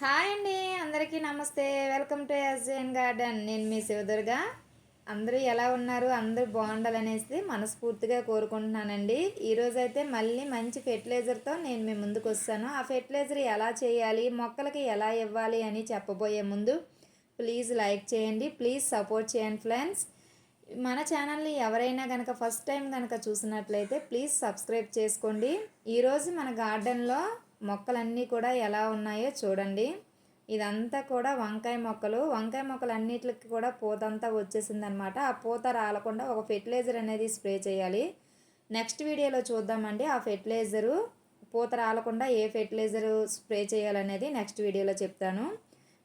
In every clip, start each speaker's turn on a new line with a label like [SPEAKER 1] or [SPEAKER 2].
[SPEAKER 1] Hi అండి అందరికీ నమస్తే. వెల్కమ్ టు ఎస్జేన్ గార్డెన్ నేను మీ శివదుర్గా. అందరూ ఎలా ఉన్నారు? అందరూ బాగుండాలనేసి మనస్ఫూర్తిగా కోరుకుంటున్నానండి. ఈరోజు అయితే మళ్ళీ మంచి ఫెర్టిలైజర్తో నేను మీ ముందుకు వస్తాను. ఆ ఫెర్టిలైజర్ ఎలా చేయాలి? మొక్కలకి ఎలా ఇవ్వాలి అని చెప్పబోయే ముందు ప్లీజ్ లైక్ చేయండి. ప్లీజ్ సపోర్ట్ చేయండి ఫ్రెండ్స్ మన ఛానల్ని ఎవరైనా కనుక ఫస్ట్ టైం కనుక చూసినట్లయితే ప్లీజ్ సబ్స్క్రైబ్ చేసుకోండి. ఈరోజు మన గార్డెన్లో మొక్కలన్నీ కూడా ఎలా ఉన్నాయో చూడండి. ఇదంతా కూడా వంకాయ మొక్కలు. వంకాయ మొక్కలు అన్నిటికి కూడా పూతంతా వచ్చేసిందనమాట ఆ పూత రాలకుండా ఒక ఫెర్టిలైజర్ అనేది స్ప్రే చేయాలి. నెక్స్ట్ వీడియోలో చూద్దామండి ఆ ఫెర్టిలైజరు. పూత రాలకుండా ఏ ఫెర్టిలైజర్ స్ప్రే చేయాలనేది నెక్స్ట్ వీడియోలో చెప్తాను.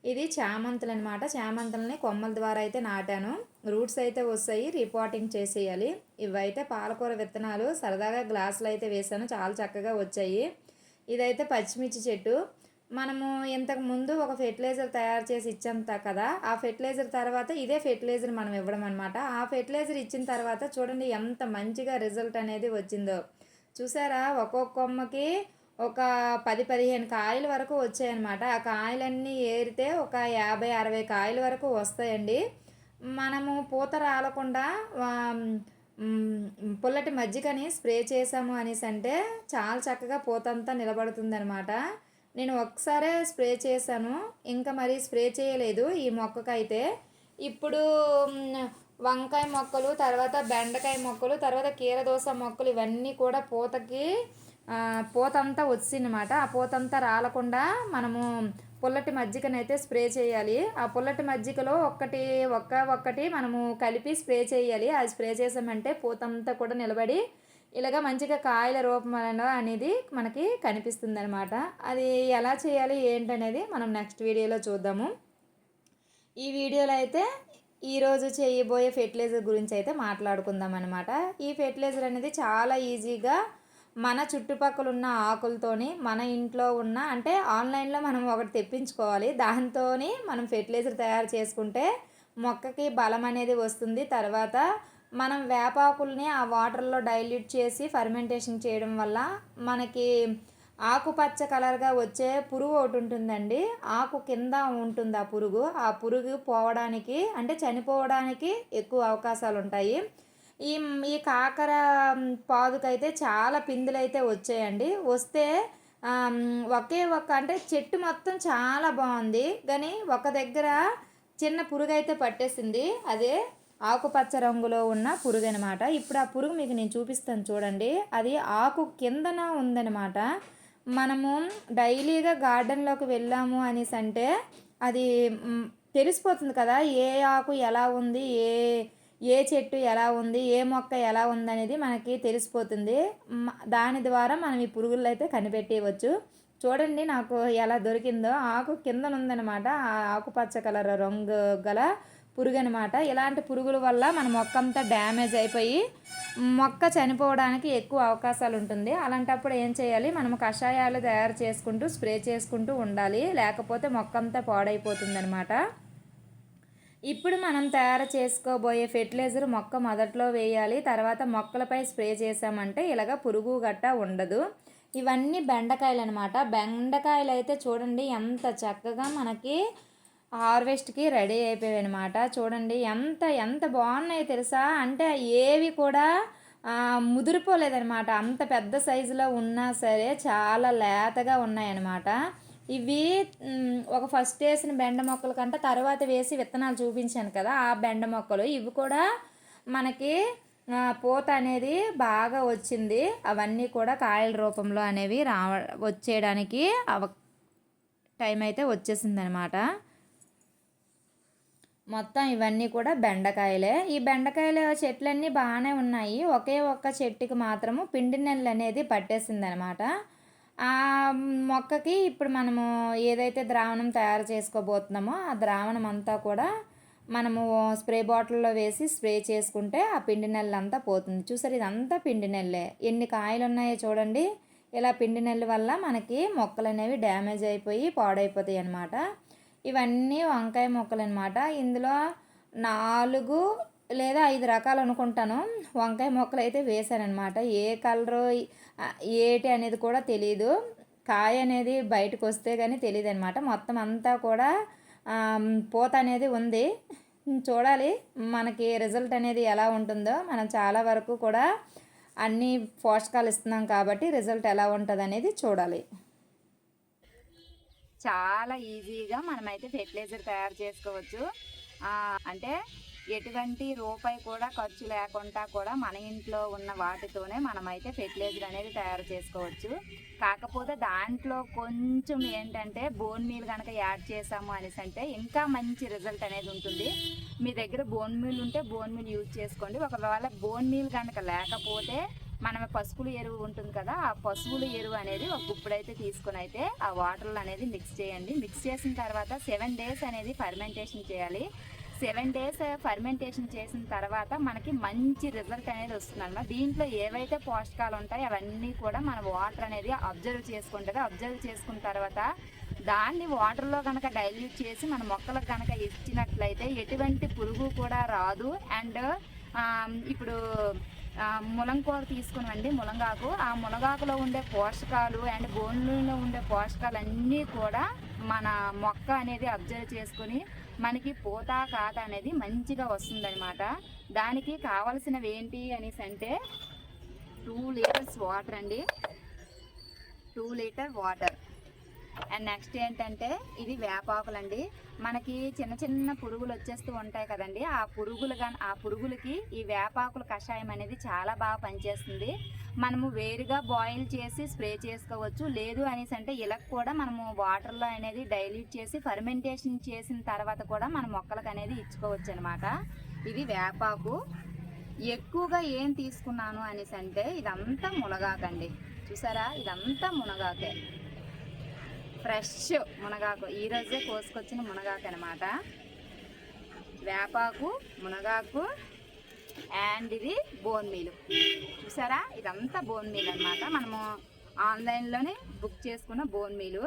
[SPEAKER 1] ఇది చామంతులు అనమాట చామంతులని కొమ్మల ద్వారా అయితే నాటాను. రూట్స్ అయితే వస్తాయి. రిపోర్టింగ్ చేసేయాలి. ఇవైతే పాలకూర విత్తనాలు సరదాగా గ్లాసులు అయితే వేసాను చాలా చక్కగా వచ్చాయి. ఇదైతే పచ్చిమిర్చి చెట్టు. మనము ఇంతకు ముందు ఒక ఫెర్టిలైజర్ తయారు చేసి ఇచ్చాం కదా. ఆ ఫెర్టిలైజర్ తర్వాత ఇదే ఫెర్టిలైజర్ మనం ఇవ్వడం అనమాట ఆ ఫెర్టిలైజర్ ఇచ్చిన తర్వాత చూడండి ఎంత మంచిగా రిజల్ట్ అనేది వచ్చిందో. చూసారా? ఒక్కొక్క కొమ్మకి ఒక పది పదిహేను కాయల వరకు వచ్చాయన్నమాట ఆ కాయలన్నీ ఏరితే ఒక యాభై అరవై కాయల వరకు వస్తాయండి. మనము పూత రాలకుండా పుల్లటి మజ్జిగని స్ప్రే చేసాము అనేసి అంటే చాలా చక్కగా పూతంతా నిలబడుతుందనమాట నేను ఒకసారే స్ప్రే చేశాను. ఇంకా మరి స్ప్రే చేయలేదు ఈ మొక్కకైతే. ఇప్పుడు వంకాయ మొక్కలు తర్వాత బెండకాయ మొక్కలు తర్వాత కీరదోస మొక్కలు ఇవన్నీ కూడా పూతకి పూతంతా వచ్చిందన్నమాట. ఆ పూతంతా రాలకుండా మనము పుల్లటి మజ్జిగనైతే స్ప్రే చేయాలి. ఆ పుల్లటి మజ్జిగలో ఒక్కటి ఒక్క ఒక్కటి మనము కలిపి స్ప్రే చేయాలి. అది స్ప్రే చేసామంటే పూతంతా కూడా నిలబడి ఇలాగ మంచిగా కాయల రూపంలో అనేది మనకి కనిపిస్తుంది అనమాట అది ఎలా చేయాలి ఏంటనేది మనం నెక్స్ట్ వీడియోలో చూద్దాము. ఈ వీడియోలో అయితే ఈరోజు చేయబోయే ఫెర్టిలైజర్ గురించి అయితే మాట్లాడుకుందాం అనమాట ఈ ఫెర్టిలైజర్ అనేది చాలా ఈజీగా మన చుట్టుపక్కల ఉన్న ఆకులతోని మన ఇంట్లో ఉన్న అంటే ఆన్లైన్లో మనం ఒకటి తెప్పించుకోవాలి. దాంతో మనం ఫెర్టిలైజర్ తయారు చేసుకుంటే మొక్కకి బలం అనేది వస్తుంది. తర్వాత మనం వేపాకుల్ని ఆ వాటర్లో డైల్యూట్ చేసి ఫర్మెంటేషన్ చేయడం వల్ల మనకి ఆకుపచ్చ కలర్గా వచ్చే పురుగు ఒకటి ఉంటుందండి. ఆకు కింద ఉంటుంది ఆ పురుగు. ఆ పురుగు పోవడానికి అంటే చనిపోవడానికి ఎక్కువ అవకాశాలు ఉంటాయి ఈ ఈ కాకర పాదుకైతే చాలా పిందులైతే వచ్చాయండి. వస్తే ఒకే ఒక అంటే చెట్టు మొత్తం చాలా బాగుంది. కానీ ఒక దగ్గర చిన్న పురుగు అయితే పట్టేసింది. అదే ఆకుపచ్చ రంగులో ఉన్న పురుగు అనమాట ఇప్పుడు ఆ పురుగు మీకు నేను చూపిస్తాను చూడండి. అది ఆకు కిందన ఉందనమాట. మనము డైలీగా గార్డెన్లోకి వెళ్ళాము అనేసి అంటే అది తెలిసిపోతుంది కదా ఏ ఆకు ఎలా ఉంది ఏ ఏ చెట్టు ఎలా ఉంది ఏ మొక్క ఎలా ఉందనేది మనకి తెలిసిపోతుంది. దాని ద్వారా మనం ఈ పురుగులు అయితే కనిపెట్టేయవచ్చు. చూడండి నాకు ఎలా దొరికిందో. ఆకు కింద ఉందనమాట ఆ ఆకుపచ్చ కలర్ రంగు గల పురుగు అనమాట ఇలాంటి పురుగుల వల్ల మన మొక్క అంతా డ్యామేజ్ అయిపోయి మొక్క చనిపోవడానికి ఎక్కువ అవకాశాలు ఉంటుంది. అలాంటప్పుడు ఏం చేయాలి? మనం కషాయాలు తయారు చేసుకుంటూ స్ప్రే చేసుకుంటూ ఉండాలి. లేకపోతే మొక్క అంతా పాడైపోతుంది అనమాట ఇప్పుడు మనం తయారు చేసుకోబోయే ఫెర్టిలైజర్ మొక్క మొదట్లో వేయాలి తర్వాత మొక్కలపై స్ప్రే చేసామంటే ఇలాగ పురుగు గట్ట ఉండదు. ఇవన్నీ బెండకాయలు అనమాట బెండకాయలు అయితే చూడండి ఎంత చక్కగా మనకి హార్వెస్ట్కి రెడీ అయిపోయాయి అనమాట చూడండి ఎంత ఎంత బాగున్నాయి తెలుసా? అంటే ఏవి కూడా ముదిరిపోలేదనమాట. అంత పెద్ద సైజులో ఉన్నా సరే చాలా లేతగా ఉన్నాయన్నమాట ఇవి ఒక ఫస్ట్ వేసిన బెండ మొక్కల కంటే తర్వాత వేసి విత్తనాలు చూపించాను కదా ఆ బెండ మొక్కలు. ఇవి కూడా మనకి పూత అనేది బాగా వచ్చింది. అవన్నీ కూడా కాయల రూపంలో అనేవి రావ వచ్చేయడానికి అవ టైం అయితే వచ్చేసిందనమాట. మొత్తం ఇవన్నీ కూడా బెండకాయలే. ఈ బెండకాయల చెట్లన్నీ బాగానే ఉన్నాయి. ఒకే ఒక్క చెట్టుకి మాత్రము పిండి నెల్లు అనేది పట్టేసింది అనమాట ఆ మొక్కకి ఇప్పుడు మనము ఏదైతే ద్రావణం తయారు చేసుకోబోతున్నామో ఆ ద్రావణం అంతా కూడా మనము స్ప్రే బాటిల్లో వేసి స్ప్రే చేసుకుంటే ఆ పిండి నెల్లంతా పోతుంది. చూసారు ఇదంతా పిండి నెల్లే. ఎన్ని కాయలు ఉన్నాయో చూడండి. ఇలా పిండి నెల్లి వల్ల మనకి మొక్కలు అనేవి డ్యామేజ్ అయిపోయి పాడైపోతాయి అన్నమాట. ఇవన్నీ వంకాయ మొక్కలు అనమాట ఇందులో నాలుగు లేదా ఐదు రకాలు అనుకుంటాను. వంకాయ మొక్కలు అయితే వేశానమాట ఏ కలరు ఏటి అనేది కూడా తెలియదు
[SPEAKER 2] కాయ అనేది బయటకు వస్తే కానీ తెలియదు అనమాట మొత్తం అంతా కూడా పూత అనేది ఉంది. చూడాలి మనకి రిజల్ట్ అనేది ఎలా ఉంటుందో. మనం చాలా వరకు కూడా అన్ని పోషకాలు ఇస్తున్నాం కాబట్టి రిజల్ట్ ఎలా ఉంటుంది అనేది చూడాలి.
[SPEAKER 1] చాలా ఈజీగా మనమైతే ఫెర్టిలైజర్ తయారు చేసుకోవచ్చు. అంటే ఎటువంటి రూపాయి కూడా ఖర్చు లేకుండా కూడా మన ఇంట్లో ఉన్న వాటితోనే మనమైతే ఫెర్టిలైజర్ అనేది తయారు చేసుకోవచ్చు. కాకపోతే దాంట్లో కొంచెం ఏంటంటే బోన్ మీల్ కనుక యాడ్ చేసాము అనేసి అంటే ఇంకా మంచి రిజల్ట్ అనేది ఉంటుంది. మీ దగ్గర బోన్ మీల్ ఉంటే బోన్ మీల్ యూజ్ చేసుకోండి. ఒకవేళ బోన్ మీల్ కనుక లేకపోతే మనం పసుపుల ఎరువు ఉంటుంది కదా ఆ పశువుల ఎరువు అనేది ఒక గుప్పుడైతే తీసుకొని అయితే ఆ వాటర్లు అనేది మిక్స్ చేయండి. మిక్స్ చేసిన తర్వాత సెవెన్ డేస్ అనేది ఫర్మెంటేషన్ చేయాలి. సెవెన్ డేస్ ఫర్మెంటేషన్ చేసిన తర్వాత మనకి మంచి రిజల్ట్ అనేది వస్తుంది అనమాట దీంట్లో ఏవైతే పోషకాలు ఉంటాయో అవన్నీ కూడా మన వాటర్ అనేది అబ్జర్వ్ చేసుకుంటుంది. అబ్జర్వ్ చేసుకున్న తర్వాత దాన్ని వాటర్లో కనుక డైల్యూట్ చేసి మన మొక్కలకు కనుక ఇచ్చినట్లయితే ఎటువంటి పురుగు కూడా రాదు. అండ్ ఇప్పుడు ములంకూర తీసుకునండి ములంగాకు. ఆ ములగాకులో ఉండే పోషకాలు అండ్ బోన్లలో ఉండే పోషకాలు అన్నీ కూడా మన మొక్క అనేది అబ్జర్వ్ చేసుకుని మనకి పూత కాత అనేది మంచిగా వస్తుందన్నమాట. దానికి కావలసినవి ఏంటి అనేసి అంటే టూ లీటర్స్ వాటర్ అండి. Two litre water. And next ఏంటంటే ఇది వేపాకులండి. మనకి చిన్న చిన్న పురుగులు వచ్చేస్తూ ఉంటాయి కదండి. ఆ పురుగులు కానీ ఆ పురుగులకి ఈ వేపాకుల కషాయం అనేది చాలా బాగా పనిచేస్తుంది. మనము వేరుగా బాయిల్ చేసి స్ప్రే చేసుకోవచ్చు. లేదు అనేసి అంటే ఇలా కూడా మనము వాటర్లో అనేది డైల్యూట్ చేసి ఫర్మెంటేషన్ చేసిన తర్వాత కూడా మన మొక్కలకు అనేది ఇచ్చుకోవచ్చు అనమాట ఇది వేపాకు. ఎక్కువగా ఏం తీసుకున్నాను అనేసి అంటే ఇదంతా మునగాకండి చూసారా? ఇదంతా మునగాకే. ఫ్రెష్ మునగాకు. ఈ రోజే కోసుకొచ్చిన మునగాకు అనమాట వేపాకు మునగాకు అండ్ ఇది బోన్ మీలు చూసారా? ఇదంతా బోన్ మీల్ అనమాట మనము ఆన్లైన్లోనే బుక్ చేసుకున్న బోన్ మీలు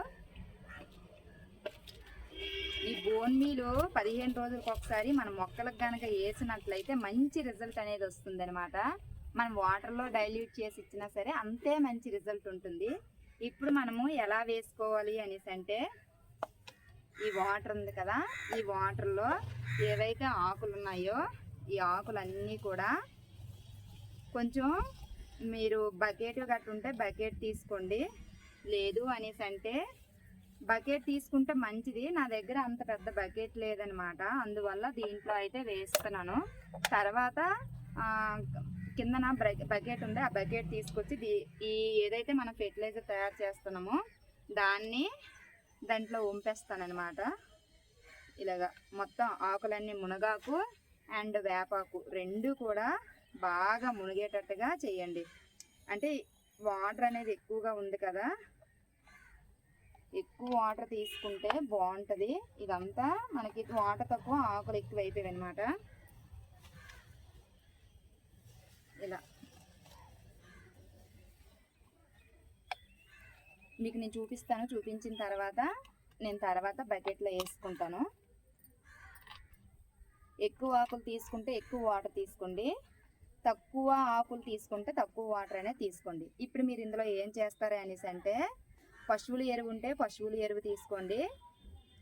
[SPEAKER 1] ఈ బోన్ మీలు పదిహేను రోజులకు ఒకసారి మన మొక్కలకు కనుక వేసినట్లయితే మంచి రిజల్ట్ అనేది వస్తుందన్నమాట. మనం వాటర్లో డైల్యూట్ చేసి ఇచ్చినా సరే అంతే మంచి రిజల్ట్ ఉంటుంది. ఇప్పుడు మనము ఎలా వేసుకోవాలి అనేసి అంటే ఈ వాటర్ ఉంది కదా ఈ వాటర్లో ఏవైతే ఆకులు ఉన్నాయో ఈ ఆకులన్నీ కూడా కొంచెం మీరు బకెట్ గట్ట ఉంటే బకెట్ తీసుకోండి. లేదు అనేసి అంటే బకెట్ తీసుకుంటే మంచిది. నా దగ్గర అంత పెద్ద బకెట్ లేదనమాట. అందువల్ల దీంట్లో అయితే వేస్తున్నాను. తర్వాత కిందన బకెట్ ఉంది. ఆ బకెట్ తీసుకొచ్చి దీ- ఈ ఏదైతే మనం ఫెర్టిలైజర్ తయారు చేస్తున్నామో దాన్ని దాంట్లో వంపేస్తానమాట ఇలాగా మొత్తం ఆకులన్నీ మునగాకు అండ్ వేపాకు రెండు కూడా బాగా మునిగేటట్టుగా చేయండి. అంటే వాటర్ అనేది ఎక్కువగా ఉంది కదా. ఎక్కువ వాటర్ తీసుకుంటే బాగుంటుంది. ఇదంతా మనకి వాటర్ తక్కువ ఆకులు ఎక్కువ అయిపోయాయి అనమాట ఇలా. మీకు నేను చూపిస్తాను. చూపించిన తర్వాత నేను తర్వాత బకెట్లో వేసుకుంటాను. ఎక్కువ ఆకులు తీసుకుంటే ఎక్కువ వాటర్ తీసుకోండి. తక్కువ ఆకులు తీసుకుంటే తక్కువ వాటర్ అనేది తీసుకోండి. ఇప్పుడు మీరు ఇందులో ఏం చేస్తారు అనేసి అంటే పశువుల ఎరువు ఉంటే పశువుల ఎరువు తీసుకోండి.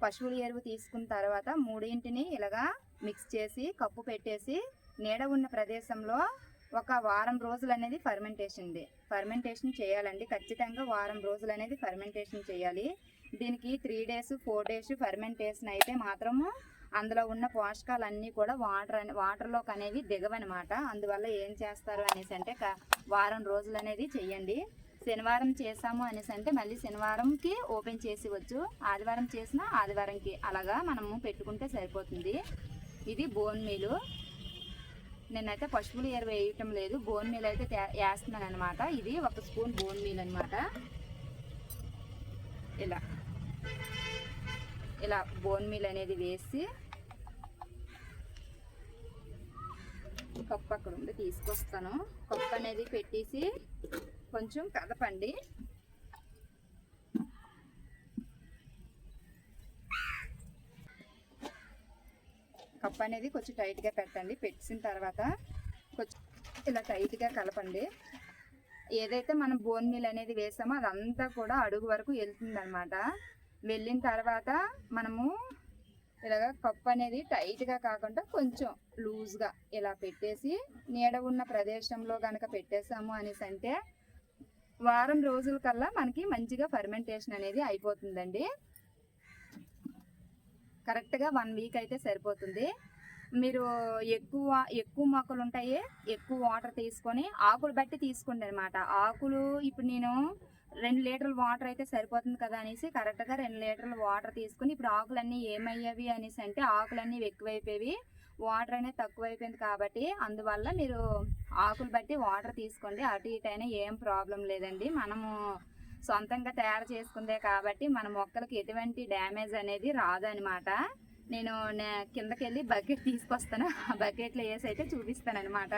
[SPEAKER 1] పశువుల ఎరువు తీసుకున్న తర్వాత మూడింటిని ఇలాగా మిక్స్ చేసి కప్పు పెట్టేసి నీడ ఉన్న ప్రదేశంలో ఒక వారం రోజులు అనేది ఫర్మెంటేషన్ డే ఫర్మెంటేషన్ చేయాలండి. ఖచ్చితంగా వారం రోజులు అనేది ఫర్మెంటేషన్ చేయాలి. దీనికి three days four days fermentation అయితే మాత్రము అందులో ఉన్న పోషకాలు అన్నీ కూడా వాటర్ అని వాటర్లోకి అనేవి దిగవనమాట. అందువల్ల ఏం చేస్తారు అనేసి అంటే వారం రోజులు అనేది చెయ్యండి. శనివారం చేసాము అనేసి అంటే మళ్ళీ శనివారంకి ఓపెన్ చేసి వచ్చు ఆదివారం చేసినా ఆదివారంకి అలాగా మనము పెట్టుకుంటే సరిపోతుంది. ఇది బోన్ మీలు. నేనైతే పశువులు ఎరువు వేయటం లేదు. బోన్ మీల్ అయితే వేస్తున్నాను అనమాట ఇది ఒక స్పూన్ బోన్ మీల్ అనమాట ఇలా. ఇలా బోన్ మీల్ అనేది వేసి పప్పు అక్కడ ఉంది తీసుకొస్తాను. కప్పు అనేది పెట్టేసి కొంచెం కదపండి. కప్పు అనేది కొంచెం టైట్గా పెట్టండి. పెట్టిన తర్వాత కొంచెం ఇలా టైట్గా కలపండి. ఏదైతే మనం బోన్ మీల్ అనేది వేసామో అదంతా కూడా అడుగు వరకు వెళ్తుంది అనమాట వెళ్ళిన తర్వాత మనము ఇలాగ కప్పు అనేది టైట్గా కాకుండా కొంచెం లూజ్గా ఇలా పెట్టేసి నీడ ఉన్న ప్రదేశంలో కనుక పెట్టేసాము అనేసి అంటే వారం రోజుల కల్లా మనకి మంచిగా ఫర్మెంటేషన్ అనేది అయిపోతుందండి. కరెక్ట్గా వన్ వీక్ అయితే సరిపోతుంది. మీరు ఎక్కువ ఎక్కువ మొక్కలు ఉంటాయి ఎక్కువ వాటర్ తీసుకొని ఆకులు బట్టి తీసుకోండి అనమాట ఆకులు ఇప్పుడు నేను రెండు లీటర్ల వాటర్ అయితే సరిపోతుంది కదా అనేసి కరెక్ట్గా రెండు లీటర్ల వాటర్ తీసుకుని ఇప్పుడు ఆకులన్నీ ఏమయ్యేవి అనేసి అంటే ఆకులన్నీ ఎక్కువైపోయి వాటర్ అనేది తక్కువైపోయింది కాబట్టి అందువల్ల మీరు ఆకులు బట్టి వాటర్ తీసుకోండి. అటు ఇటు అయినా ఏం ప్రాబ్లం లేదండి. మనము సొంతంగా తయారు చేసుకుందే కాబట్టి మన మొక్కలకి ఎటువంటి డ్యామేజ్ అనేది రాదనమాట. నేను కిందకెళ్ళి బకెట్ తీసుకొస్తాను. ఆ బకెట్లో వేసి అయితే చూపిస్తాను అనమాట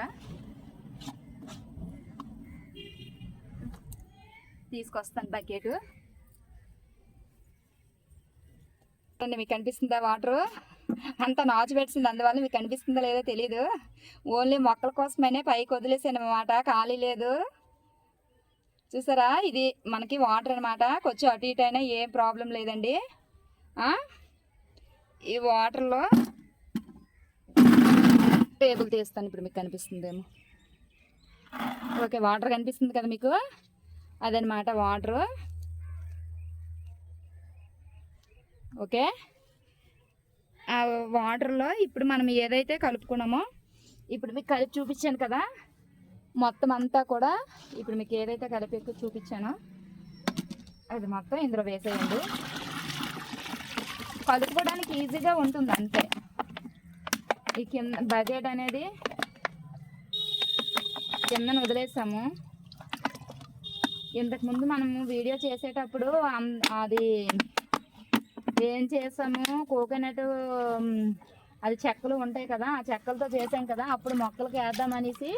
[SPEAKER 1] తీసుకొస్తాను బకెట్. మీకు కనిపిస్తుందా వాటర్? అంత నాచు పెట్టింది అందువల్ల మీకు కనిపిస్తుందో లేదో తెలియదు ఓన్లీ మొక్కల కోసమనే పైకి వదిలేసాను అనమాట ఖాళీ లేదు. చూసారా? ఇది మనకి వాటర్ అనమాట కొంచెం అటు ఇటు అయినా ఏం ప్రాబ్లం లేదండి. ఈ వాటర్లో టేబుల్ తీస్తాను ఇప్పుడు మీకు కనిపిస్తుందేమో. ఓకే వాటర్ కనిపిస్తుంది కదా మీకు? అదనమాట వాటరు. ఓకే? ఆ వాటర్లో ఇప్పుడు మనం ఏదైతే కలుపుకున్నామో ఇప్పుడు మీకు కలిపి చూపించాను కదా మొత్తం అంతా కూడా ఇప్పుడు మీకు ఏదైతే కలిపి ఎక్కువ చూపించానో అది మొత్తం ఇందులో వేసేయండి. కలుపుకోవడానికి ఈజీగా ఉంటుంది అంతే. ఈ కింద బకెట్ అనేది కిందను వదిలేసాము. ఇంతకు ముందు మనము వీడియో చేసేటప్పుడు అం- అది ఏం చేసాము? కోకోనట్ అది చెక్కలు ఉంటాయి కదా ఆ చెక్కలతో చేసాం కదా అప్పుడు మొక్కలకి వేద్దాం అనేసి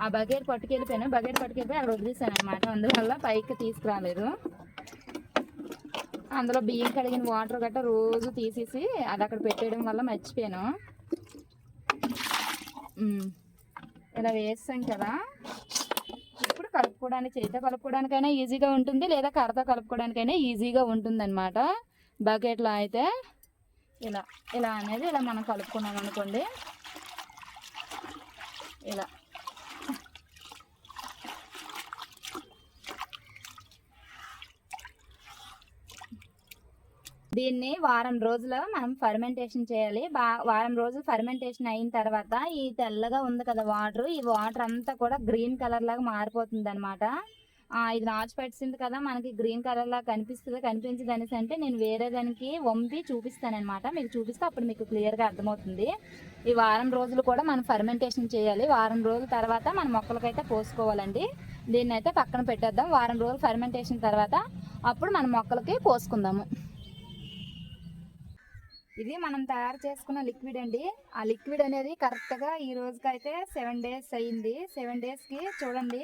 [SPEAKER 1] ఆ బకెట్ పట్టుకెళ్ళిపోయాను. బకెట్ పట్టుకెళ్ళిపోయి అక్కడ వదిలేసాను అనమాట అందువల్ల పైకి తీసుకురాలేదు. అందులో బియ్యం కడిగిన వాటర్ గట్రా రోజు తీసేసి అది అక్కడ పెట్టేయడం వల్ల మర్చిపోయాను. ఇలా వేస్తాం కదా. ఇప్పుడు కలుపుకోవడానికి చేతితో కలుపుకోవడానికైనా ఈజీగా ఉంటుంది లేదా కర్రతో కలుపుకోవడానికైనా ఈజీగా ఉంటుందన్నమాట. బకెట్లో అయితే ఇలా ఇలా అనేది ఇలా మనం కలుపుకున్నాం అనుకోండి ఇలా. దీన్ని వారం రోజులు మనం ఫర్మెంటేషన్ చేయాలి. బా వారం రోజులు ఫర్మెంటేషన్ అయిన తర్వాత ఈ తెల్లగా ఉంది కదా వాటర్ ఈ వాటర్ అంతా కూడా గ్రీన్ కలర్ లాగా మారిపోతుంది అనమాట ఇది నాచు పెట్టింది కదా మనకి గ్రీన్ కలర్ లాగా కనిపిస్తుంది. కనిపించదు అనేసి అంటే నేను వేరే దానికి వంపి చూపిస్తానమాట మీకు చూపిస్తే అప్పుడు మీకు క్లియర్గా అర్థమవుతుంది. ఈ వారం రోజులు కూడా మనం ఫర్మెంటేషన్ చేయాలి. వారం రోజుల తర్వాత మన మొక్కలకైతే పోసుకోవాలండి. దీన్ని అయితే పక్కన పెట్టేద్దాం. వారం రోజులు ఫర్మెంటేషన్ తర్వాత అప్పుడు మన మొక్కలకి పోసుకుందాము. ఇది మనం తయారు చేసుకున్న లిక్విడ్ అండి. ఆ లిక్విడ్ అనేది కరెక్ట్గా ఈ రోజుకి అయితే సెవెన్ డేస్ అయింది. సెవెన్ డేస్కి చూడండి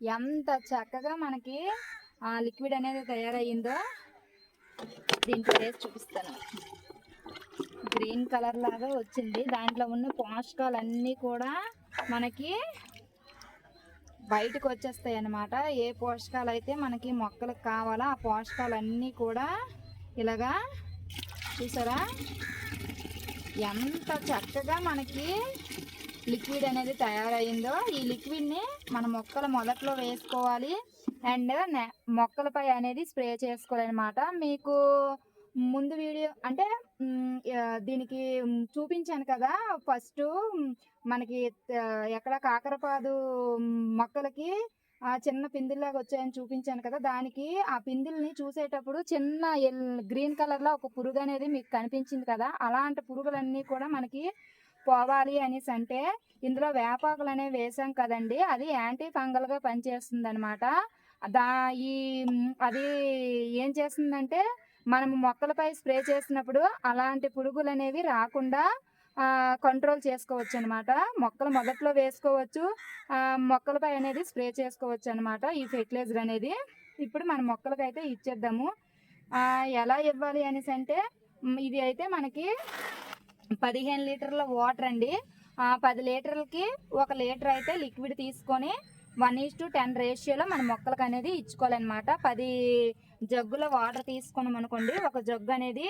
[SPEAKER 1] ఎంత చక్కగా మనకి ఆ లిక్విడ్ అనేది తయారయ్యిందో. దీంట్లో వేసి చూపిస్తాను. గ్రీన్ కలర్ లాగా వచ్చింది. దాంట్లో ఉన్న పోషకాలన్నీ కూడా మనకి బయటకు వచ్చేస్తాయి అన్నమాట. ఏ పోషకాలు అయితే మనకి మొక్కలకు కావాలో ఆ పోషకాలన్నీ కూడా ఇలాగా చూసారా? ఎంత చక్కగా మనకి లిక్విడ్ అనేది తయారైందో ఈ లిక్విడ్ని మన మొక్కల మొదట్లో వేసుకోవాలి. అండ్ మొక్కలపై అనేది స్ప్రే చేసుకోవాలన్నమాట. మీకు ముందు వీడియో అంటే దీనికి చూపించాను కదా ఫస్ట్ మనకి ఎక్కడ కాకరపాదు మొక్కలకి ఆ చిన్న పిందిల్లాగా వచ్చాయని చూపించాను కదా దానికి ఆ పిందిల్ని చూసేటప్పుడు చిన్న ఎల్ గ్రీన్ కలర్లో ఒక పురుగు అనేది మీకు కనిపించింది కదా అలాంటి పురుగులన్నీ కూడా మనకి పోవాలి అనేసి అంటే ఇందులో వేపాకులు అనేవి వేసాం కదండి అది యాంటీ ఫంగల్గా పనిచేస్తుంది అనమాట దా ఈ అది ఏం చేస్తుందంటే మనం మొక్కలపై స్ప్రే చేసినప్పుడు అలాంటి పురుగులు అనేవి రాకుండా కంట్రోల్ చేసుకోవచ్చు అనమాట మొక్కలు మొదట్లో వేసుకోవచ్చు. మొక్కలపై అనేది స్ప్రే చేసుకోవచ్చు అనమాట ఈ ఫెర్టిలైజర్ అనేది. ఇప్పుడు మన మొక్కలకైతే ఇచ్చేద్దాము. ఎలా ఇవ్వాలి అనేసి అంటే ఇది అయితే మనకి పదిహేను లీటర్ల వాటర్ అండి. పది లీటర్లకి ఒక లీటర్ అయితే లిక్విడ్ తీసుకొని వన్ ఈస్ టు టెన్ రేషియోలో మన మొక్కలకు అనేది ఇచ్చుకోవాలన్నమాట పది జగ్గుల వాటర్ తీసుకున్నాం అనుకోండి ఒక జగ్గు అనేది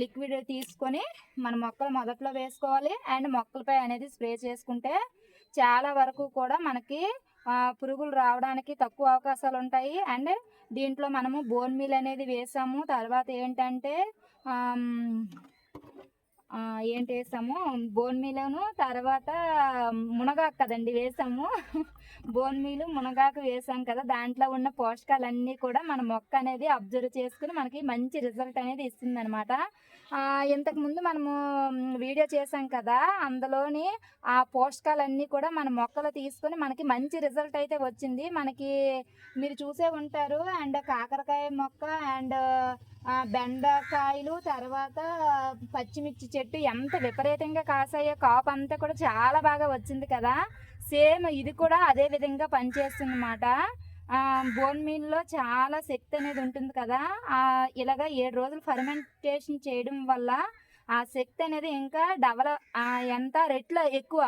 [SPEAKER 1] లిక్విడ్ తీసుకొని మన మొక్కలు మొదట్లో వేసుకోవాలి. అండ్ మొక్కలపై అనేది స్ప్రే చేసుకుంటే చాలా వరకు కూడా మనకి పురుగులు రావడానికి తక్కువ అవకాశాలు ఉంటాయి అండ్ దీంట్లో మనము బోన్ మీల్ అనేది వేసాము. తర్వాత ఏంటంటే ఏంటి వేసాము? బోన్ మీలను తర్వాత మునగాకు కదండి వేసాము. బోన్ మీలు మునగాకు వేసాం కదా. దాంట్లో ఉన్న పోషకాలన్నీ కూడా మన మొక్క అనేది అబ్జర్వ్ చేసుకుని మనకి మంచి రిజల్ట్ అనేది ఇస్తుంది అనమాట ఇంతకుముందు మనము వీడియో చేసాం కదా. అందులోని ఆ పోషకాలన్నీ కూడా మన మొక్కలు తీసుకొని మనకి మంచి రిజల్ట్ అయితే వచ్చింది. మనకి మీరు చూసే ఉంటారు. అండ్ కాకరకాయ మొక్క అండ్ బెండకాయలు తర్వాత పచ్చిమిర్చి చెట్టు ఎంత విపరీతంగా కాసాయో కాపు అంతా కూడా చాలా బాగా వచ్చింది కదా. సేమ్ ఇది కూడా అదే విధంగా పనిచేస్తుంది అన్నమాట బోన్ మీల్లో చాలా శక్తి అనేది ఉంటుంది కదా. ఇలాగ ఏడు రోజులు ఫర్మెంటేషన్ చేయడం వల్ల ఆ శక్తి అనేది ఇంకా డెవలప్ ఎంత రెట్లు ఎక్కువ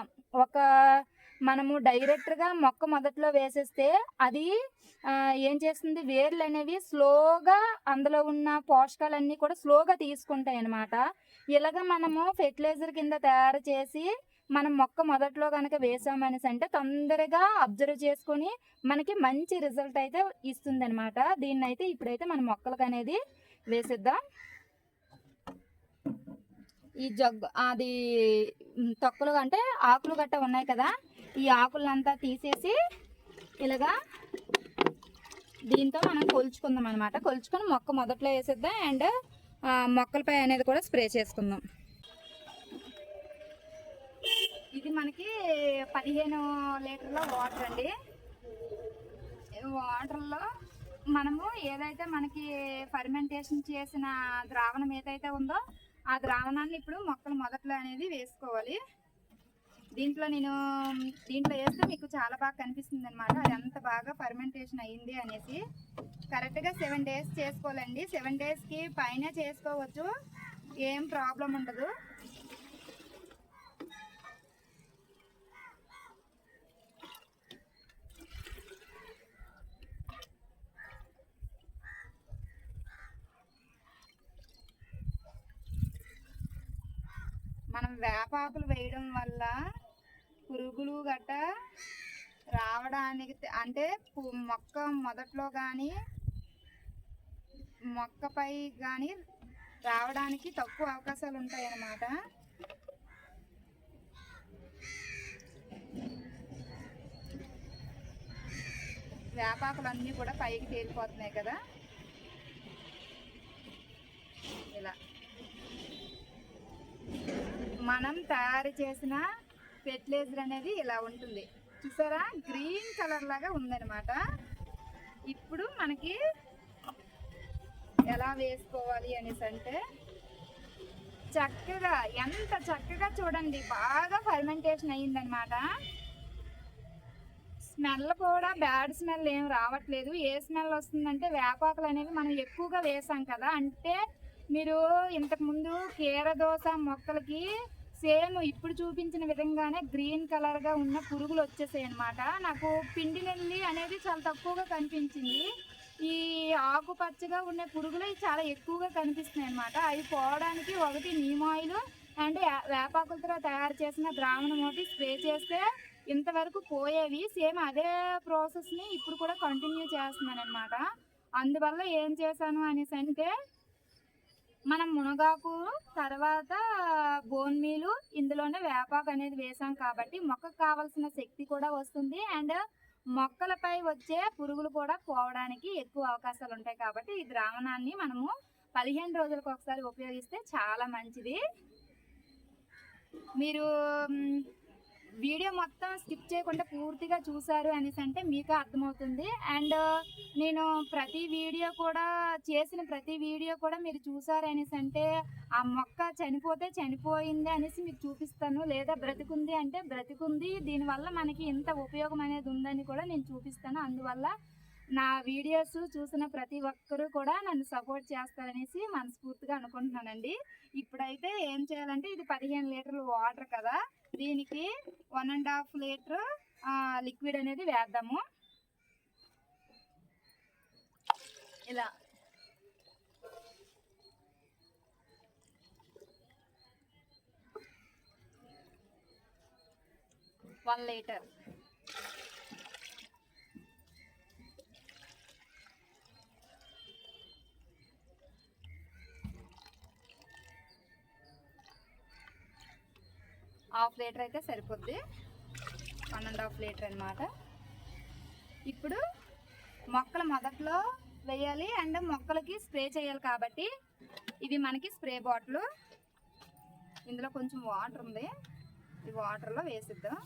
[SPEAKER 1] ఒక మనము డైరెక్ట్గా మొక్క మొదట్లో వేసేస్తే అది ఏం చేస్తుంది? వేర్లు అనేవి స్లోగా అందులో ఉన్న పోషకాలన్నీ కూడా స్లోగా తీసుకుంటాయి అన్నమాట ఇలాగ మనము ఫెర్టిలైజర్ కింద తయారు చేసి మనం మొక్క మొదట్లో కనుక వేసామనేసి అంటే తొందరగా అబ్జర్వ్ చేసుకొని మనకి మంచి రిజల్ట్ అయితే ఇస్తుంది అనమాట దీన్ని అయితే ఇప్పుడైతే మన మొక్కలకు అనేది వేసేద్దాం. ఈ జగ్గు అది తొక్కలు అంటే ఆకులు గట్ట ఉన్నాయి కదా? ఈ ఆకులంతా తీసేసి ఇలాగా దీంతో మనం కొలుచుకుందాం అనమాట కొలుచుకొని మొక్క మొదట్లో వేసేద్దాం. అండ్ మొక్కలపై అనేది కూడా స్ప్రే చేసుకుందాం. ఇది మనకి పదిహేను లీటర్ల వాటర్ అండి. వాటర్లో మనము ఏదైతే మనకి ఫర్మెంటేషన్ చేసిన ద్రావణం ఏదైతే ఉందో ఆ ద్రావణాన్ని ఇప్పుడు మొక్కలు మొదట్లో అనేది వేసుకోవాలి. దీంట్లో నేను దీంట్లో వేస్తే మీకు చాలా బాగా కనిపిస్తుంది అనమాట అది ఎంత బాగా ఫర్మెంటేషన్ అయ్యింది అనేసి. కరెక్ట్గా సెవెన్ డేస్ చేసుకోవాలండి. సెవెన్ డేస్కి పైన చేసుకోవచ్చు. ఏం ప్రాబ్లం ఉండదు. మనం వేపాకులు వేయడం వల్ల పురుగులు గట్ట రావడానికి అంటే మొక్క మొదట్లో కానీ మొక్కపై కానీ రావడానికి తక్కువ అవకాశాలు ఉంటాయి అన్నమాట వేపాకులు అన్నీ కూడా పైకి తేలిపోతున్నాయి కదా. ఇలా. మనం తయారు చేసిన ఫెర్టిలైజర్ అనేది ఇలా ఉంటుంది. చూసారా? గ్రీన్ కలర్ లాగా ఉందన్నమాట. ఇప్పుడు మనకి ఎలా వేసుకోవాలి అనేసి అంటే చక్కగా ఎంత చక్కగా చూడండి. బాగా ఫర్మెంటేషన్ అయ్యిందనమాట స్మెల్ కూడా బ్యాడ్ స్మెల్ ఏం రావట్లేదు. ఏ స్మెల్ వస్తుందంటే వేపాకులు అనేవి మనం ఎక్కువగా వేసాం కదా. అంటే మీరు ఇంతకుముందు కీర కీరదోస మొక్కలకి సేమ్ ఇప్పుడు చూపించిన విధంగానే గ్రీన్ కలర్గా ఉన్న పురుగులు వచ్చేసాయి అనమాట నాకు పిండి నెల్లి అనేది చాలా తక్కువగా కనిపించింది. ఈ ఆకుపచ్చగా ఉన్న పురుగులు చాలా ఎక్కువగా కనిపిస్తున్నాయి అనమాట అవి పోవడానికి ఒకటి నీమ్ ఆయిల్ అండ్ వేపాకులతో తయారు చేసిన ద్రావణం ఒకటి స్ప్రే చేస్తే ఇంతవరకు పోయేవి. సేమ్ అదే ప్రాసెస్ని ఇప్పుడు కూడా కంటిన్యూ చేస్తున్నాను అనమాట అందువల్ల ఏం చేశాను అనేసి అంటే మనం మునగాకు తర్వాత బోన్ మీలు ఇందులోనే వేపాకు అనేది వేసాం కాబట్టి మొక్కకు కావాల్సిన శక్తి కూడా వస్తుంది. అండ్ మొక్కలపై వచ్చే పురుగులు కూడా పోవడానికి ఎక్కువ అవకాశాలు ఉంటాయి కాబట్టి ఈ ద్రావణాన్ని మనము పదిహేను రోజులకు ఒకసారి ఉపయోగిస్తే చాలా మంచిది. మీరు వీడియో మొత్తం స్కిప్ చేయకుండా పూర్తిగా చూసారు అనేసి అంటే మీకు అర్థమవుతుంది. అండ్ నేను ప్రతి వీడియో కూడా చేసిన ప్రతి వీడియో కూడా మీరు చూసారు అనేసి అంటే ఆ మొక్క చనిపోతే చనిపోయింది అనేసి మీకు చూపిస్తాను. లేదా బ్రతికుంది అంటే బ్రతికుంది. దీనివల్ల మనకి ఇంత ఉపయోగం అనేది ఉందని కూడా నేను చూపిస్తాను. అందువల్ల నా వీడియోస్ చూసిన ప్రతి ఒక్కరూ కూడా నన్ను సపోర్ట్ చేస్తారనేసి మనస్ఫూర్తిగా అనుకుంటున్నానండి. ఇప్పుడైతే ఏం చేయాలంటే ఇది పదిహేను లీటర్లు వాటర్ కదా దీనికి one and half litre liquid అనేది వేద్దాము. ఇలా. One litre. హాఫ్ లీటర్ అయితే సరిపోద్ది. వన్ అండ్ హాఫ్ లీటర్ అనమాట ఇప్పుడు మొక్కలు మొదట్లో వేయాలి అండ్ మొక్కలకి స్ప్రే చేయాలి కాబట్టి ఇవి మనకి స్ప్రే బాటిల్. ఇందులో కొంచెం వాటర్ ఉంది. ఈ వాటర్లో వేసిద్దాం.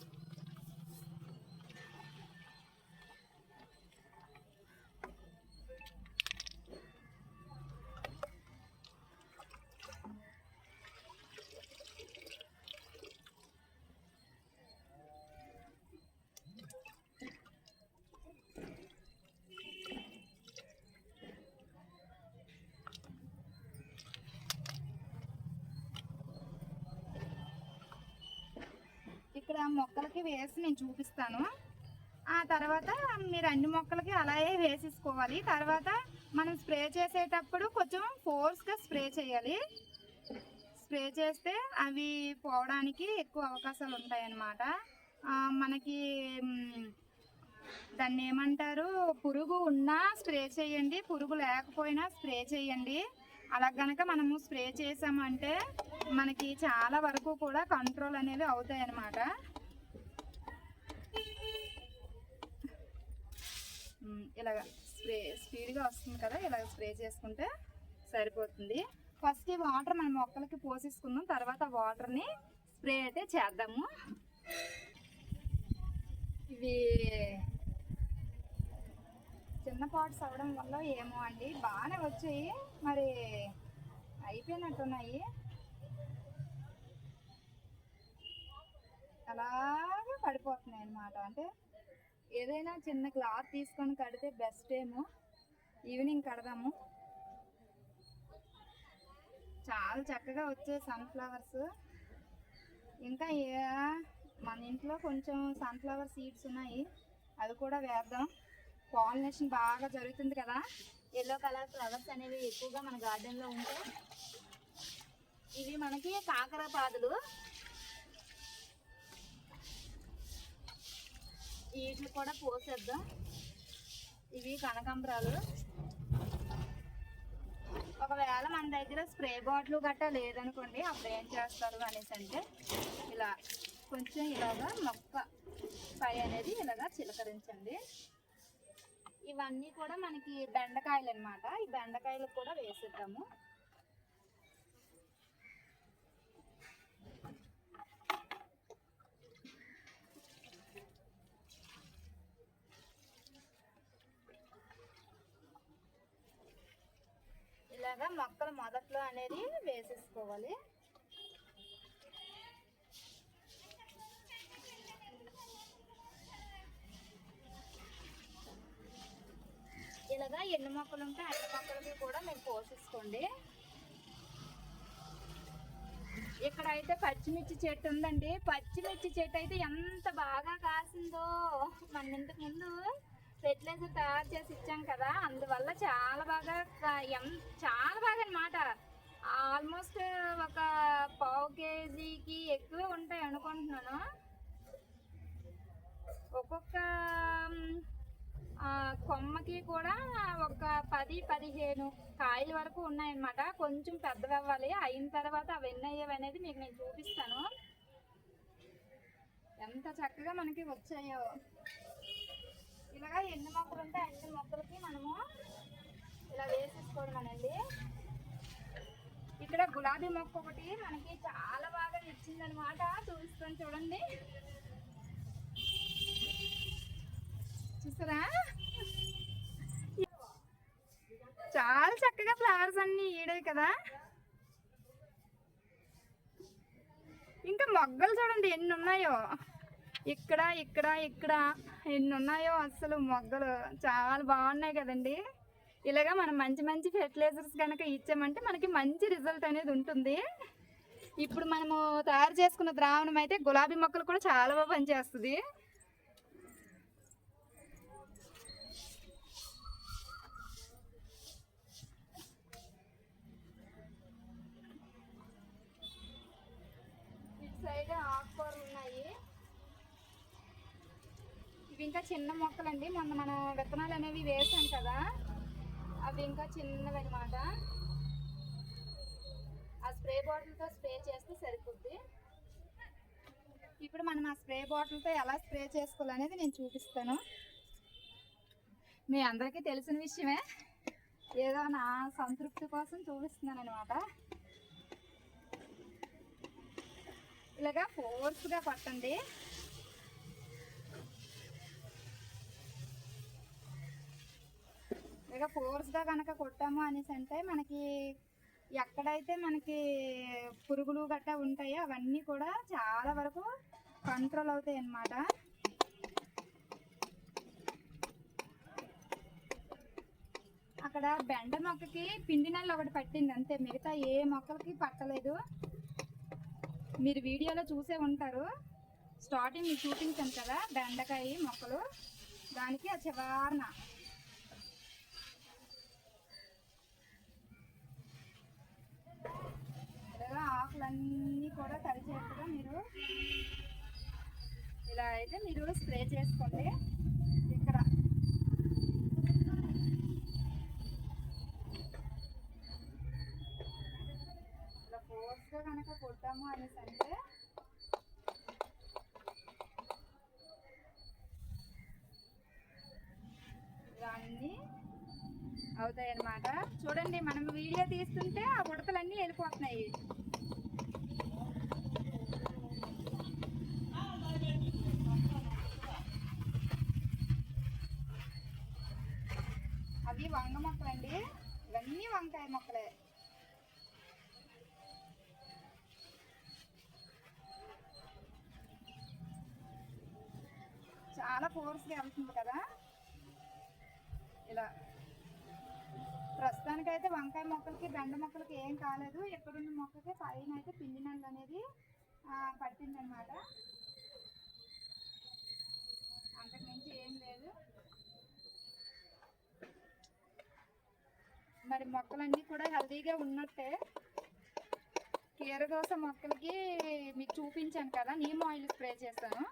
[SPEAKER 1] ఇక్కడ మొక్కలకి వేసి నేను చూపిస్తాను. ఆ తర్వాత మీరు అన్ని మొక్కలకి అలాగే వేసేసుకోవాలి. తర్వాత మనం స్ప్రే చేసేటప్పుడు కొంచెం ఫోర్స్గా స్ప్రే చేయాలి. స్ప్రే చేస్తే అవి పోవడానికి ఎక్కువ అవకాశాలు ఉంటాయన్నమాట. మనకి దాన్ని ఏమంటారు? పురుగు ఉన్నా స్ప్రే చేయండి. పురుగు లేకపోయినా స్ప్రే చేయండి. అలా గనక మనము స్ప్రే చేసామంటే మనకి చాలా వరకు కూడా కంట్రోల్ అనేవి అవుతాయి అన్నమాట ఇలాగ స్ప్రే స్పీడ్గా వస్తుంది కదా ఇలాగ స్ప్రే చేసుకుంటే సరిపోతుంది. ఫస్ట్ ఈ వాటర్ మన మొక్కలకి పోసేసుకుందాం తర్వాత వాటర్ని స్ప్రే అయితే చేద్దాము. ఇవి చిన్న పాట్స్ అవ్వడం వల్ల ఏమో అండి బాగానే వచ్చాయి. మరి అయిపోయినట్టున్నాయి. అలాగే పడిపోతున్నాయి అన్నమాట. అంటే ఏదైనా చిన్న క్లాత్ తీసుకొని కడితే బెస్ట్ ఏమో. ఈవినింగ్ కడదాము. చాలా చక్కగా వచ్చాయి సన్ఫ్లవర్స్ ఇంకా ఏ- మన ఇంట్లో కొంచెం సన్ఫ్లవర్ సీడ్స్ ఉన్నాయి. అది కూడా వేద్దాం. పాలినేషన్ బాగా జరుగుతుంది కదా. ఎల్లో కలర్ ఫ్లవర్స్ అనేవి ఎక్కువగా మన గార్డెన్లో ఉంటాయి ఇవి మనకి కాకరపాదులు వీటిని కూడా పోసేద్దాం ఇవి కనకాంబరాలు. ఒకవేళ మన దగ్గర స్ప్రే బాటిల్ గట్టా లేదనుకోండి అప్పుడు ఏం చేస్తారు అనేసి అంటే ఇలా కొంచెం ఇలాగా మొక్క పై అనేది ఇలాగా చిలకరించండి. ఇవన్నీ కూడా మనకి బెండకాయలు అనమాట ఈ బెండకాయలు కూడా వేసేద్దాము. ఇలాగా మొక్కలు మొదట్లో అనేది వేసేసుకోవాలి. ఇలాగా ఎన్ని మొక్కలు ఉంటే అన్ని మొక్కలకి కూడా మీరు పోసేసుకోండి. ఇక్కడ అయితే పచ్చిమిర్చి చెట్టు ఉందండి. పచ్చిమిర్చి చెట్టు అయితే ఎంత బాగా కాసిందో. మన ఇంతకు ముందు ఫెర్టిలైజర్ తయారు చేసి ఇచ్చాం కదా అందువల్ల చాలా బాగా ఎం- చాలా బాగా అనమాట ఆల్మోస్ట్ ఒక పావు కేజీకి ఎక్కువ ఉంటాయి అనుకుంటున్నాను. ఒక్కొక్క కొమ్మకి కూడా ఒక పది పదిహేను కాయల వరకు ఉన్నాయన్నమాట. కొంచెం పెద్దవి అవ్వాలి అయిన తర్వాత అవి ఎన్ని అయ్యేవి అనేది మీకు నేను చూపిస్తాను. ఎంత చక్కగా మనకి వచ్చాయో. ఇలాగా ఎన్ని మొక్కలు ఉంటే అన్ని మొక్కలకి మనము ఇలా వేసేసుకోవడం అనండి. ఇక్కడ గులాబీ మొక్క ఒకటి మనకి చాలా బాగా ఇచ్చిందనమాట చూస్తుంది చూడండి. చూసారా? చాలా చక్కగా ఫ్లవర్స్ అన్ని ఈడే కదా. ఇంకా మొగ్గలు చూడండి ఎన్ని ఉన్నాయో. ఇక్కడ ఇక్కడ ఇక్కడ. ఎన్ని ఉన్నాయో అసలు మొగ్గలు. చాలా బాగున్నాయి కదండి. ఇలాగా మనం మంచి మంచి ఫెర్టిలైజర్స్ కనుక ఇచ్చామంటే మనకి మంచి రిజల్ట్ అనేది ఉంటుంది. ఇప్పుడు మనము తయారు చేసుకున్న ద్రావణం అయితే గులాబీ మొక్కలు కూడా చాలా బాగా పనిచేస్తుంది ఇటు సైడ్ ఆకుకూరలు ఉన్నాయి ఇవి ఇంకా చిన్న మొక్కలండి. మొన్న మనం విత్తనాలు అనేవి వేసాం కదా. అవి ఇంకా చిన్నవి అనమాట ఆ స్ప్రే బాటిల్తో స్ప్రే చేస్తే సరిపోద్ది. ఇప్పుడు మనం ఆ స్ప్రే బాటిల్తో ఎలా స్ప్రే చేసుకోవాలనేది నేను చూపిస్తాను. మీ అందరికీ తెలిసిన విషయమే. ఏదో నా సంతృప్తి కోసం చూపిస్తున్నాను అనమాట ఇలాగా ఫోర్స్గా పట్టండి ఇక ఫోర్స్గా కనుక కొట్టాము అనేసి అంటే మనకి ఎక్కడైతే మనకి పురుగులు గట్టా ఉంటాయో అవన్నీ కూడా చాలా వరకు కంట్రోల్ అవుతాయి అన్నమాట. అక్కడ బెండ మొక్కకి పిండి నెల ఒకటి పట్టింది అంతే. మిగతా ఏ మొక్కలకి పట్టలేదు. మీరు వీడియోలో చూసే ఉంటారు. స్టార్టింగ్ మీకు చూపించాను కదా బెండకాయ మొక్కలు. దానికి ఆ చివరన ఇలాగా ఆకులన్నీ కూడా కలిసేట్టుగా మీరు ఇలా అయితే మీరు స్ప్రే చేసుకోండి. ఇక్కడ. ఇలా ఫోర్స్గా కనుక కొట్టాము అనేసి అంటే ఇవన్నీ అవుతాయి అన్నమాట చూడండి మనం వీడియో తీస్తుంటే ఆ ఉడతలన్నీ వెళ్ళిపోతున్నాయి. వంకాయ మొక్కలకి బెండ మొక్కలకి ఏం కాలేదు. ఎక్కడున్న మొక్కకి పైన అయితే పిండి నల్లు అనేది పట్టింది అనమాట అంతకుమించి ఏం లేదు. మరి మొక్కలన్నీ కూడా హెల్తీగా ఉన్నట్టే. కీరదోస మొక్కలకి మీకు చూపించాను కదా నీమ్ ఆయిల్ స్ప్రే చేశాను.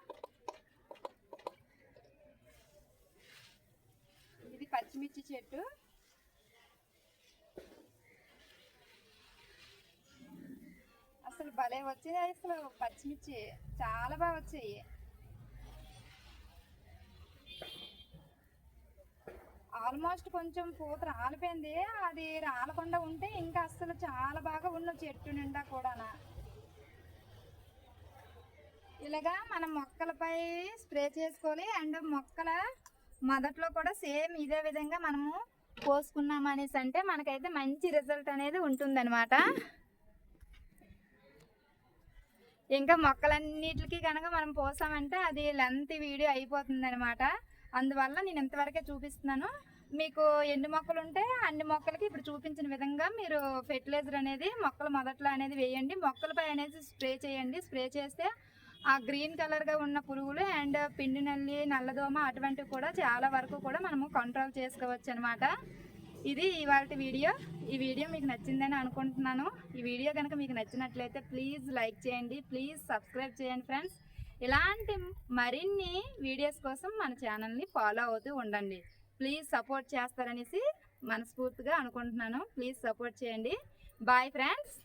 [SPEAKER 1] ఇది పచ్చిమిర్చి చెట్టు. అసలు భలే వచ్చాయి అసలు. పచ్చిమిర్చి చాలా బాగా వచ్చాయి. ఆల్మోస్ట్ కొంచెం పూత రాలిపోయింది. అది రాలకుండా ఉంటే ఇంకా అసలు చాలా బాగా ఉన్న చెట్టు నిండా కూడా ఇలాగా మనం మొక్కలపై స్ప్రే చేసుకోవాలి. అండ్ మొక్కల మొదట్లో కూడా సేమ్ ఇదే విధంగా మనము పోసుకున్నాం అనేసి అంటే మనకైతే మంచి రిజల్ట్ అనేది ఉంటుందన్నమాట. ఇంకా మొక్కలన్నిటికీ కనుక మనం పోసామంటే అది లెంత్ వీడియో అయిపోతుంది అనమాట అందువల్ల నేను ఇంతవరకే చూపిస్తున్నాను. మీకు ఎన్ని మొక్కలు ఉంటే అన్ని మొక్కలకి ఇప్పుడు చూపించిన విధంగా మీరు ఫెర్టిలైజర్ అనేది మొక్కల మొదట్లో అనేది వేయండి. మొక్కలపై అనేది స్ప్రే చేయండి. స్ప్రే చేస్తే ఆ గ్రీన్ కలర్గా ఉన్న పురుగులు అండ్ పిండి నల్లి నల్లదోమ అటువంటివి కూడా చాలా వరకు కూడా మనము కంట్రోల్ చేసుకోవచ్చు అనమాట ఇది ఇవాళ వీడియో. ఈ వీడియో మీకు నచ్చిందని అనుకుంటున్నాను. ఈ వీడియో కనుక మీకు నచ్చినట్లయితే ప్లీజ్ లైక్ చేయండి. ప్లీజ్ సబ్స్క్రైబ్ చేయండి ఫ్రెండ్స్. ఇలాంటి మరిన్ని వీడియోస్ కోసం మన ఛానల్ని ఫాలో అవుతూ ఉండండి. ప్లీజ్ సపోర్ట్ చేస్తారనేసి మనస్ఫూర్తిగా అనుకుంటున్నాను. ప్లీజ్ సపోర్ట్ చేయండి. Bye friends.